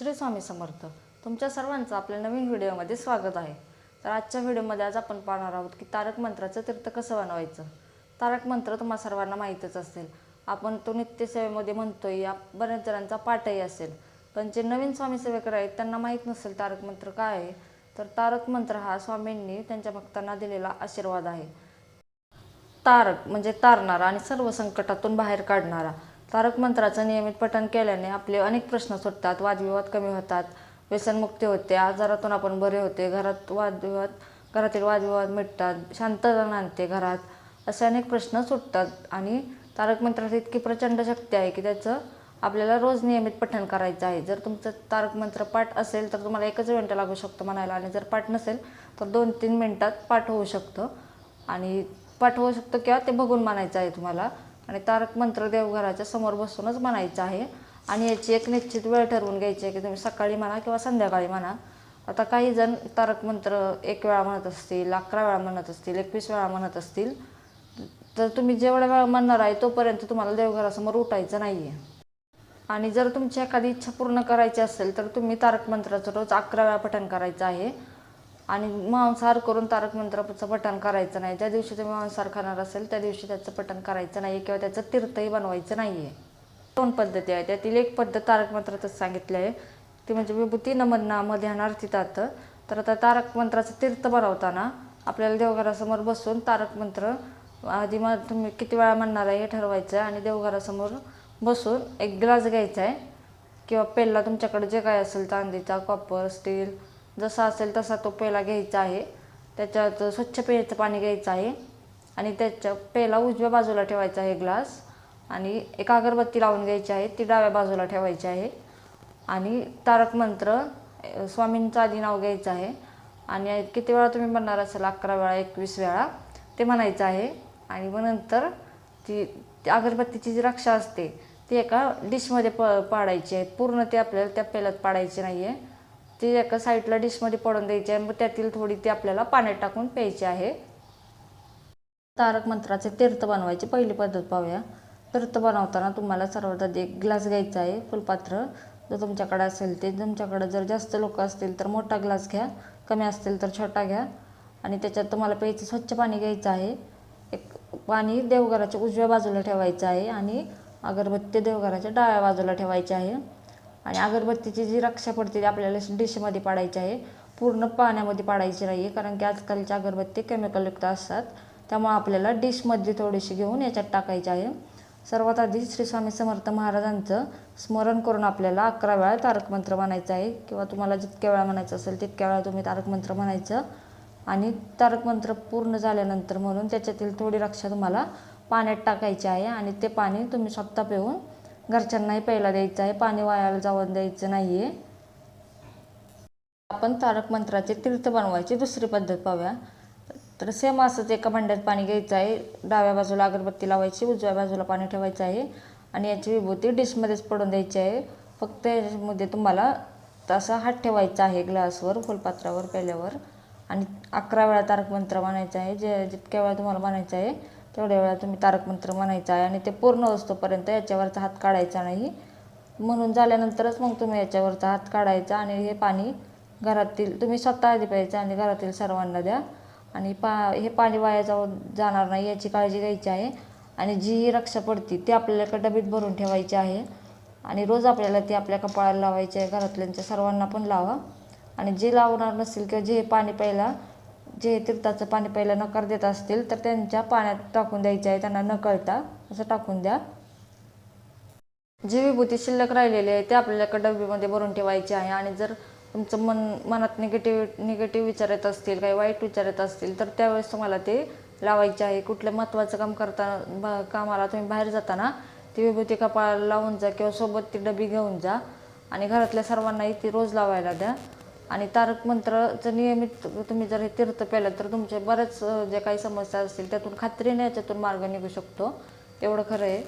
श्री स्वामी समर्थ. तुमच्या सर्वांचं आपल्या नवीन व्हिडिओमध्ये स्वागत आहे. तर आजच्या व्हिडिओमध्ये आज आपण पाहणार आहोत की तारक मंत्राचं तीर्थ कसं बनवायचं? तारक मंत्र तुम्हाला सर्वांना माहीतच असेल. आपण तो नित्यसेवेमध्ये म्हणतोय या बऱ्याच जणांचा पाठही असेल. पण जे नवीन स्वामी सेवेकर आहेत त्यांना माहीत नसेल तारक मंत्र काय आहे तर तारक मंत्र हा स्वामींनी त्यांच्या भक्तांना दिलेला आशीर्वाद आहे. तारक म्हणजे तारणारा आणि सर्व संकटातून बाहेर काढणारा. तारक मंत्राचं नियमित पठण केल्याने आपले अनेक प्रश्न सुटतात वादविवाद कमी होतात व्यसनमुक्ती होते आजारातून आपण बरे होते घरात वादविवाद घरातील वादविवाद मिटतात शांतता आणते घरात असे अनेक प्रश्न सुटतात. आणि तारक मंत्राची इतकी प्रचंड शक्ती आहे की त्याचं आपल्याला रोज नियमित पठण करायचं आहे. जर तुमचं तारक मंत्र पाठ असेल तर तुम्हाला एकच मिनटं लागू शकतो म्हणायला आणि जर पाठ नसेल तर दोन तीन मिनटात पाठ होऊ शकतं. आणि पाठ होऊ शकतो किंवा ते बघून म्हणायचं आहे तुम्हाला. आणि तारक मंत्र देवघराच्या समोर बसूनच म्हणायचं आहे. आणि याची एक निश्चित वेळ ठरवून घ्यायची आहे की तुम्ही सकाळी म्हणा किंवा संध्याकाळी म्हणा. आता काही जण तारक मंत्र एक वेळा म्हणत असतील अकरा वेळा म्हणत असतील एकवीस वेळा म्हणत असतील. तर तुम्ही जेवढ्या वेळा म्हणणार आहे तोपर्यंत तुम्हाला देवघरासमोर उठायचं नाही आहे आणि जर तुमची एखादी इच्छा पूर्ण करायची असेल तर तुम्ही तारक मंत्राचं रोज अकरा वेळा पठण करायचं आहे. आणि मांसाहार करून तारक मंत्राचं पठण करायचं नाही. ज्या दिवशी तुम्ही मांसाहार खाणार असेल त्या दिवशी त्याचं पठण करायचं नाही किंवा त्याचं तीर्थही बनवायचं नाही आहे दोन पद्धती आहेत. त्यातील एक पद्धत तारक मंत्रातच सांगितली आहे. ती म्हणजे विभूती नमन नाम ध्यान अर्थितात तर आता तारक मंत्राचं तीर्थ बनवताना आपल्याला देवघरासमोर बसून तारक मंत्र आधी मग तुम्ही किती वेळा म्हणणार आहे हे ठरवायचं आहे आणि देवघरासमोर बसून एक ग्लास घ्यायचा आहे. किंवा पेल्ला तुमच्याकडे जे काय असेल चांदीचा कॉपर स्टील जसा असेल तसा तो पेला घ्यायचा आहे. त्याच्यात स्वच्छ पेयाचं पाणी घ्यायचं आहे. आणि त्याच्या पेला उजव्या बाजूला ठेवायचा आहे ग्लास. आणि एक अगरबत्ती लावून घ्यायची आहे. ती डाव्या बाजूला ठेवायची आहे. आणि तारक मंत्र स्वामींचं आधी नाव घ्यायचं आहे. आणि किती वेळा तुम्ही म्हणणार असाल? अकरा वेळा एकवीस वेळा. ते म्हणायचं आहे. आणि मग नंतर ती अगरबत्तीची जी रक्षा असते ती एका डिशमध्ये प पाडायची आहे. पूर्ण ते आपल्याला त्या पेल्यात पाडायची नाही आहे ती एका साईडला डिशमध्ये पडून द्यायची आहे. मग त्यातील थोडी ती आपल्याला पाण्यात टाकून प्यायची आहे. तारक मंत्राचे तीर्थ बनवायची पहिली पद्धत पाहूया. तीर्थ बनवताना तुम्हाला सर्वात आधी एक ग्लास घ्यायचा आहे फुलपात्र. जर तुमच्याकडे असेल ते. तुमच्याकडे जर जास्त लोक असतील तर मोठा ग्लास घ्या. कमी असतील तर छोटा घ्या. आणि त्याच्यात तुम्हाला प्यायचं स्वच्छ पाणी घ्यायचं आहे. एक पाणी देवघराच्या उजव्या बाजूला ठेवायचं आहे. आणि अगरबत्ती देवघराच्या डाव्या बाजूला ठेवायची आहे. आणि अगरबत्तीची जी रक्षा पडते ती आपल्याला डिशमध्ये पाडायची आहे. पूर्ण पाण्यामध्ये पाडायची नाही आहे कारण की आजकालच्या अगरबत्ती केमिकलयुक्त असतात. त्यामुळे आपल्याला डिशमध्ये थोडीशी घेऊन याच्यात टाकायची आहे. सर्वात आधी श्री स्वामी समर्थ महाराजांचं स्मरण करून आपल्याला अकरा वेळा तारक मंत्र म्हणायचं आहे. किंवा तुम्हाला जितक्या वेळा म्हणायचं असेल तितक्या वेळा तुम्ही तारक मंत्र म्हणायचं. आणि तारक मंत्र पूर्ण झाल्यानंतर म्हणून त्याच्यातील थोडी रक्षा तुम्हाला पाण्यात टाकायची आहे. आणि ते पाणी तुम्ही स्वतः पिऊन घरच्यांनाही प्यायला द्यायचं आहे पाणी वायाला जाऊन द्यायचं नाही आहे आपण तारक मंत्राचे तीर्थ बनवायची दुसरी पद्धत पाहूया. तर सेम असंच एका भांड्यात पाणी घ्यायचं आहे डाव्या बाजूला अगरबत्ती लावायची उजव्या बाजूला पाणी ठेवायचं आहे आणि याची विभूती डिशमध्येच पडून द्यायची आहे. फक्त याच्यामध्ये तुम्हाला तसा हात ठेवायचा आहे ग्लासवर फुलपात्रावर पेल्यावर आणि अकरा वेळा तारक मंत्र म्हणायचं आहे जे जितक्या वेळा तुम्हाला म्हणायचं आहे तेवढ्या वेळा तुम्ही तारक मंत्र म्हणायचा आहे आणि ते पूर्ण असतोपर्यंत याच्यावरचा हात काढायचा नाही. म्हणून झाल्यानंतरच मग तुम्ही याच्यावरचा हात काढायचा आणि हे पाणी घरातील तुम्ही स्वतः आधी प्यायचं आणि घरातील सर्वांना द्या. आणि पा हे पाणी वाया जाऊ जाणार नाही याची काळजी घ्यायची आहे. आणि जी ही रक्षा पडती ती आपल्याला डबीत भरून ठेवायची आहे. आणि रोज आपल्याला ती आपल्या कपाळाला लावायची आहे. घरातल्यांच्या सर्वांना पण लावा. आणि जे लावणार नसेल किंवा जे हे पाणी प्यायला जे तीर्थाचं पाणी प्यायला नकार देत असतील तर त्यांच्या पाण्यात टाकून द्यायचे आहे. त्यांना न कळता असं टाकून द्या. जी विभूती शिल्लक राहिलेली आहे ते आपल्याला डबीमध्ये भरून ठेवायची आहे. आणि जर तुमचं मन मनात निगेटिव्ह निगेटिव्ह विचार येत असतील काही वाईट विचार येत असतील तर त्यावेळेस तुम्हाला ते लावायचे आहे. कुठलं महत्त्वाचं काम करताना ब- कामाला तुम्ही बाहेर जाताना ती विभूती कपाळाला लावून जा किंवा सोबत ती डबी घेऊन जा. आणि घरातल्या सर्वांनाही ती रोज लावायला द्या. आणि तारक मंत्राचं नियमित तुम्ही जर हे तीर्थ पेलं तर तुमचे बऱ्याच जे काही समस्या असतील त्यातून खात्रीने याच्यातून मार्ग निघू शकतो. एवढं खरं आहे.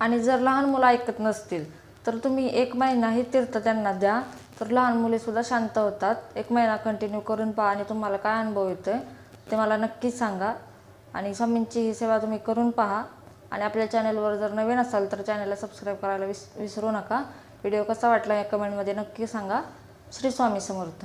आणि जर लहान मुलं ऐकत नसतील तर तुम्ही एक महिना हे तीर्थ त्यांना द्या. तर लहान मुलेसुद्धा शांत होतात. एक महिना कंटिन्यू करून पहा आणि तुम्हाला काय अनुभव येतो आहे ते मला नक्कीच सांगा. आणि स्वामींची ही सेवा तुम्ही करून पहा. आणि आपल्या चॅनलवर जर नवीन असाल तर चॅनलला सबस्क्राईब करायला विस विसरू नका. व्हिडिओ कसा वाटला या कमेंटमध्ये नक्की सांगा. श्री स्वामी समर्थ.